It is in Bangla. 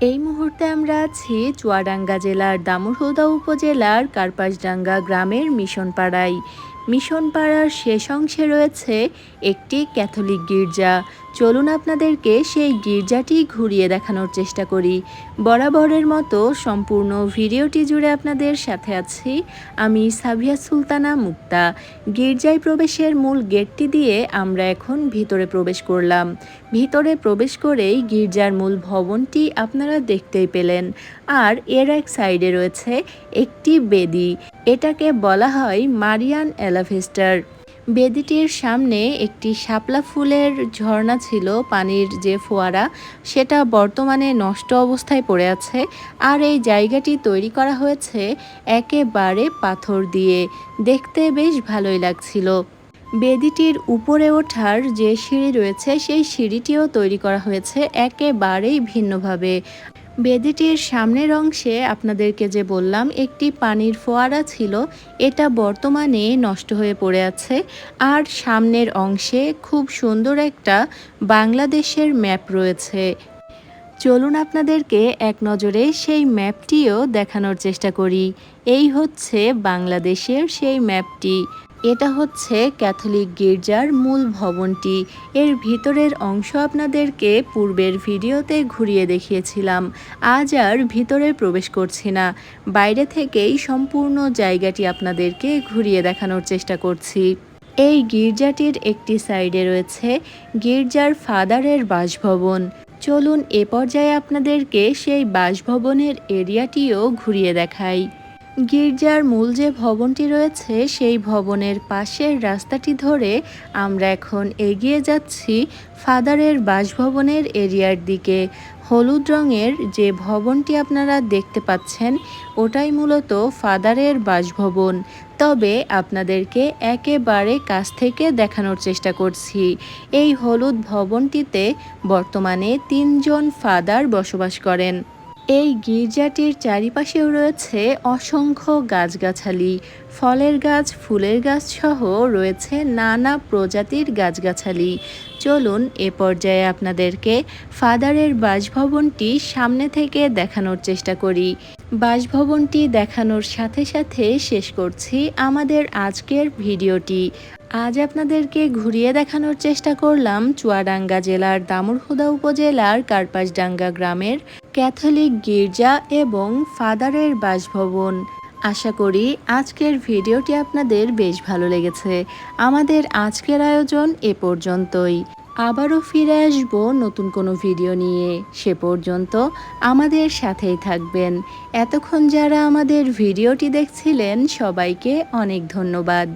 এই মুহূর্তে আমরা আছি চুয়াডাঙ্গা জেলার দামুরহুদা উপজেলার কার্পাসডাঙ্গা গ্রামের মিশনপাড়ায় মিশনপাড়ার শেষ অংশে রয়েছে একটি ক্যাথলিক গির্জা। চলুন আপনাদেরকে সেই গির্জাটি ঘুরিয়ে দেখানোর চেষ্টা করি। বরাবরের মতো সম্পূর্ণ ভিডিওটি জুড়ে আপনাদের সাথে আছি আমি সাবিয়া সুলতানা মুক্তা। গির্জায় প্রবেশের মূল গেটটি দিয়ে আমরা এখন ভিতরে প্রবেশ করলাম। ভিতরে প্রবেশ করেই গির্জার মূল ভবনটি আপনারা দেখতেই পেলেন। আর এর এক সাইডে রয়েছে একটি বেদি। এটাকে বলা হয় মারিয়ান এলাভেস্টার বেদিটির সামনে একটি শাপলা ফুলের ঝর্ণা ছিল পানির যে ফোয়ারা, সেটা বর্তমানে নষ্ট অবস্থায় পড়ে আছে আর এই জায়গাটি তৈরি করা হয়েছে একেবারে পাথর দিয়ে। দেখতে বেশ ভালোই লাগছিল। বেদিটির উপরে ওঠার যে সিঁড়ি রয়েছে, সেই সিঁড়িটিও তৈরি করা হয়েছে একেবারেই ভিন্নভাবে। বেদিটির সামনের অংশে আপনাদেরকে যে বললাম, একটি পানির ফোয়ারা ছিল, এটা বর্তমানে নষ্ট হয়ে পড়ে আছে। আর সামনের অংশে খুব সুন্দর একটা বাংলাদেশের ম্যাপ রয়েছে। চলুন আপনাদেরকে এক নজরে সেই ম্যাপটিও দেখানোর চেষ্টা করি। এই হচ্ছে বাংলাদেশের সেই ম্যাপটি। এটা হচ্ছে ক্যাথলিক গির্জার মূল ভবনটি। এর ভিতরের অংশ আপনাদেরকে পূর্বের ভিডিওতে ঘুরিয়ে দেখিয়েছিলাম। আজ আর ভিতরে প্রবেশ করছি না। বাইরে থেকেই সম্পূর্ণ জায়গাটি আপনাদেরকে ঘুরিয়ে দেখানোর চেষ্টা করছি। এই গির্জাটির একটি সাইডে রয়েছে গির্জার ফাদারের বাসভবন। চলুন এ পর্যায়ে আপনাদেরকে সেই বাসভবনের এরিয়াটিও ঘুরিয়ে দেখাই। গির্জার মূল যে ভবনটি রয়েছে, সেই ভবনের পাশের রাস্তাটি ধরে আমরা এখন এগিয়ে যাচ্ছি ফাদারের বাসভবনের এরিয়ার দিকে। হলুদ রঙের যে ভবনটি আপনারা দেখতে পাচ্ছেন, ওটাই মূলত ফাদারের বাসভবন। তবে আপনাদেরকে একেবারে কাছ থেকে দেখানোর চেষ্টা করছি। এই হলুদ ভবনটিতে বর্তমানে তিনজন ফাদার বসবাস করেন। এই গির্জাটির চারিপাশেও রয়েছে অসংখ্য গাছগাছালি। ফলের গাছ, ফুলের গাছ সহ রয়েছে নানা প্রজাতির গাছগাছালি। চলুন এ পর্যায়ে আপনাদেরকে ফাদারের বাসভবনটি সামনে থেকে দেখানোর চেষ্টা করি। বাসভবনটি দেখানোর সাথে সাথে শেষ করছি আমাদের আজকের ভিডিওটি। আজ আপনাদেরকে ঘুরিয়ে দেখানোর চেষ্টা করলাম চুয়াডাঙ্গা জেলার দামুরহুদা উপজেলার কার্পাসডাঙ্গা গ্রামের ক্যাথলিক গির্জা এবং ফাদারের বাসভবন। আশা করি আজকের ভিডিওটি আপনাদের বেশ ভালো লেগেছে। আমাদের আজকের আয়োজন এ পর্যন্তই। আবারও ফিরে আসব নতুন কোনো ভিডিও নিয়ে। সে পর্যন্ত আমাদের সাথেই থাকবেন। এতক্ষণ যারা আমাদের ভিডিওটি দেখছিলেন, সবাইকে অনেক ধন্যবাদ।